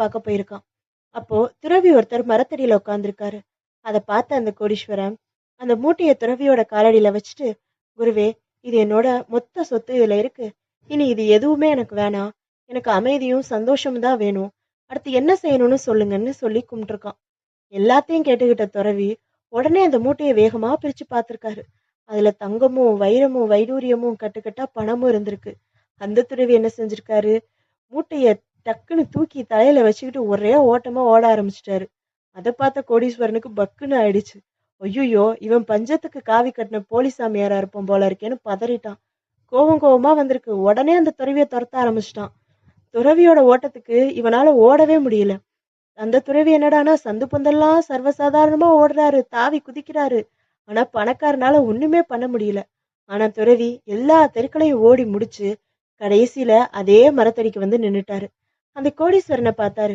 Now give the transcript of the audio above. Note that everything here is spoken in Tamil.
பார்க்க போயிருக்கான். அப்போ துறவி ஒருத்தர் மரத்தடியில உட்காந்துருக்காரு அதை பார்த்த அந்த கோடீஸ்வரன் அந்த மூட்டையை துறவியோட காலடியில வச்சுட்டு குருவே இது என்னோட மொத்த சொத்து இதுல இருக்கு. இனி இது எதுவுமே எனக்கு வேணாம். எனக்கு அமைதியும் சந்தோஷமும் தான் வேணும். அடுத்து என்ன செய்யணும்னு சொல்லுங்கன்னு சொல்லி கும்பிட்டுருக்கான். எல்லாத்தையும் கேட்டுக்கிட்ட துறவி உடனே அந்த மூட்டையை வேகமா பிரிச்சு பார்த்துருக்காரு. அதுல தங்கமும் வைரமும் வைடூரியமும் கட்டுக்கட்டா பணமும் இருந்திருக்கு. அந்த துறவி என்ன செஞ்சிருக்காரு? மூட்டைய டக்குன்னு தூக்கி தலையில வச்சுக்கிட்டு ஒரே ஓட்டமா ஓட ஆரம்பிச்சிட்டாரு. அதை பார்த்த கோடீஸ்வரனுக்கு பக்குன்னு ஆயிடுச்சு. ஐயோ இவன் பஞ்சத்துக்கு காவி கட்டின போலிசாமியாரா இருப்போம் போல இருக்கேன்னு பதறிட்டான். கோவம் கோவமா வந்திருக்கு. உடனே அந்த துறவியை துரத்த ஆரம்பிச்சிட்டான். துறவியோட ஓட்டத்துக்கு இவனால ஓடவே முடியல. அந்த துறவி என்னடானா சந்து பந்தெல்லாம் சர்வசாதாரணமா ஓடுறாரு. தாவி குதிக்கிறாரு. ஆனா பணக்காரனால ஒண்ணுமே பண்ண முடியல. ஆனா துறவி எல்லா தெருக்களையும் ஓடி முடிச்சு கடைசியில அதே மரத்தடிக்கு வந்து நின்னுட்டாரு. அந்த கோடீஸ்வரனை பார்த்தாரு.